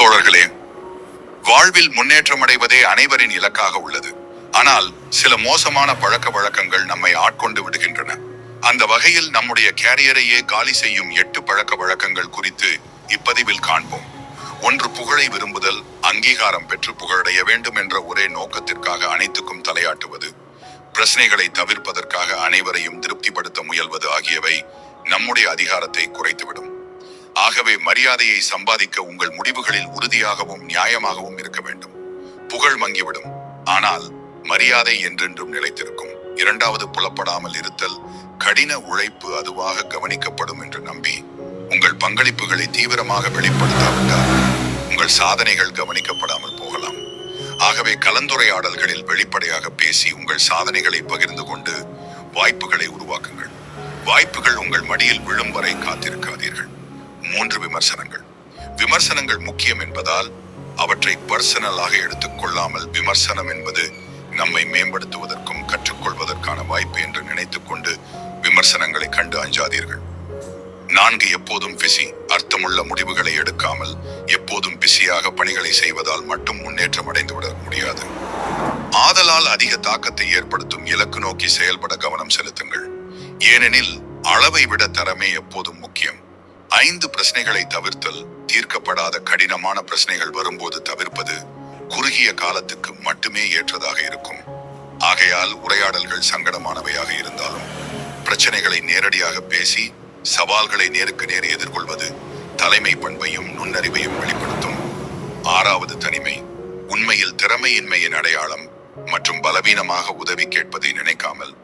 தோழர்களே. வாழ்வில் முன்னேற்றம் அடைவதே அனைவரின் இலக்காக உள்ளது. ஆனால் சில மோசமான பழக்க வழக்கங்கள் நம்மை ஆட்கொண்டு விடுகின்றன. அந்த வகையில் நம்முடைய கேரியரையே காலி செய்யும் எட்டு பழக்க வழக்கங்கள் குறித்து இப்பதிவில் காண்போம். ஒன்று புகழை விரும்புதல் அங்கீகாரம் பெற்று புகழடைய வேண்டும் என்ற ஒரே நோக்கத்திற்காக அனைத்துக்கும் தலையாட்டுவது. பிரச்சனைகளை தவிர்ப்பதற்காக அனைவரையும் திருப்திப்படுத்த முயல்வது ஆகியவை நம்முடைய அதிகாரத்தை குறைத்துவிடும். ஆகவே மரியாதையை சம்பாதிக்க உங்கள் முடிவுகளில் உறுதியாகவும் நியாயமாகவும் இருக்க வேண்டும். புகழ் மங்கிவிடும். ஆனால் மரியாதை என்றென்றும் நிலைத்திருக்கும். இரண்டாவது புலப்படாமல் இருத்தல் கடின உழைப்பு அதுவாக கவனிக்கப்படும் என்று நம்பி உங்கள் பங்களிப்புகளை தீவிரமாக வெளிப்படுத்தாவிட்டால் உங்கள் சாதனைகள் கவனிக்கப்படாமல் போகலாம். ஆகவே கலந்துரையாடல்களில் வெளிப்படையாக பேசி உங்கள் சாதனைகளை பகிர்ந்து கொண்டு வாய்ப்புகளை உருவாக்குங்கள். வாய்ப்புகள் உங்கள் மடியில் விழும் வரை விமர்சனங்கள். விமர்சனங்கள் முக்கியம் என்பதால் அவற்றை பர்சனலாக எடுத்துக் கொள்ளாமல் விமர்சனம் என்பது நம்மை மேம்படுத்துவதற்கும் கற்றுக்கொள்வதற்கான வாய்ப்பு என்று நினைத்துக்கொண்டு விமர்சனங்களை கண்டு அஞ்சாதீர்கள். நான்கு எப்போதும் பிஸி அர்த்தமுள்ள முடிவுகளை எடுக்காமல் எப்போதும் பிஸியாக பணிகளை செய்வதால் மட்டும் முன்னேற்றம் அடைந்து விட முடியாது. ஆதலால் அதிக தாக்கத்தை ஏற்படுத்தும் இலக்கு நோக்கி செயல்பட கவனம் செலுத்துங்கள். ஏனெனில் அளவை விட தரமே எப்போதும் முக்கியம். ஐந்து பிரச்சனைகளை தவிர்த்தல் தீர்க்கப்படாத கடினமான பிரச்சனைகள் வரும்போது தவிர்ப்பது குறுகிய காலத்துக்கு மட்டுமே ஏற்றதாக இருக்கும். ஆகையால் உரையாடல்கள் சங்கடமானவையாக இருந்தாலும் பிரச்சனைகளை நேரடியாக பேசி சவால்களை நேருக்கு நேர் எதிர்கொள்வது தலைமை பண்பையும் நுண்ணறிவையும் வெளிப்படுத்தும். ஆறாவது தனிமை உண்மையில் திறமையின்மையின் அடையாளம் மற்றும் பலவீனமாக உதவி கேட்பதை நினைக்காமல்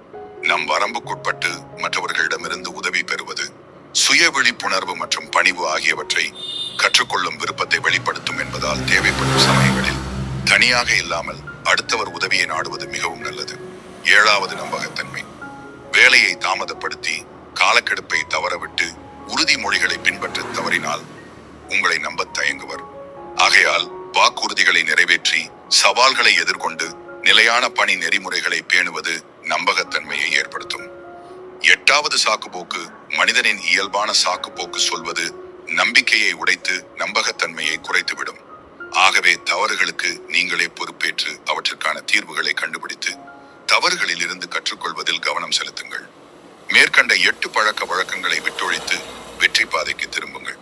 நம் வரம்புக்குட்பட்டு மற்றவர்களிடமிருந்து உதவி பெறுவது சுய விழிப்புணர்வு மற்றும் பணிவு ஆகியவற்றை கற்றுக்கொள்ளும் விருப்பத்தை வெளிப்படுத்தும் என்பதால் தேவைப்படும் சமயங்களில் தனியாக இல்லாமல் அடுத்தவர் உதவியை நாடுவது மிகவும் நல்லது. ஏழாவது நம்பகத்தன்மை. வேலையை தாமதப்படுத்தி காலக்கெடுப்பை தவறவிட்டு உறுதிமொழிகளை பின்பற்ற தவறினால் உங்களை நம்பத் தயங்குவர். ஆகையால் வாக்குறுதிகளை நிறைவேற்றி சவால்களை எதிர்கொண்டு நிலையான பணி நெறிமுறைகளை பேணுவது இரண்டாவது சாக்குப்போக்கு மனிதனின் இயல்பான சாக்குப்போக்கு சொல்வது நம்பிக்கையை உடைத்து நம்பகத்தன்மையை குறைத்துவிடும். ஆகவே தவறுகளுக்கு நீங்களே பொறுப்பேற்று அவற்றிற்கான தீர்வுகளை கண்டுபிடித்து தவறுகளில் இருந்து கற்றுக்கொள்வதில் கவனம் செலுத்துங்கள். மேற்கண்ட எட்டு பழக்க வழக்கங்களை விட்டொழித்து வெற்றி பாதைக்கு திரும்புங்கள்.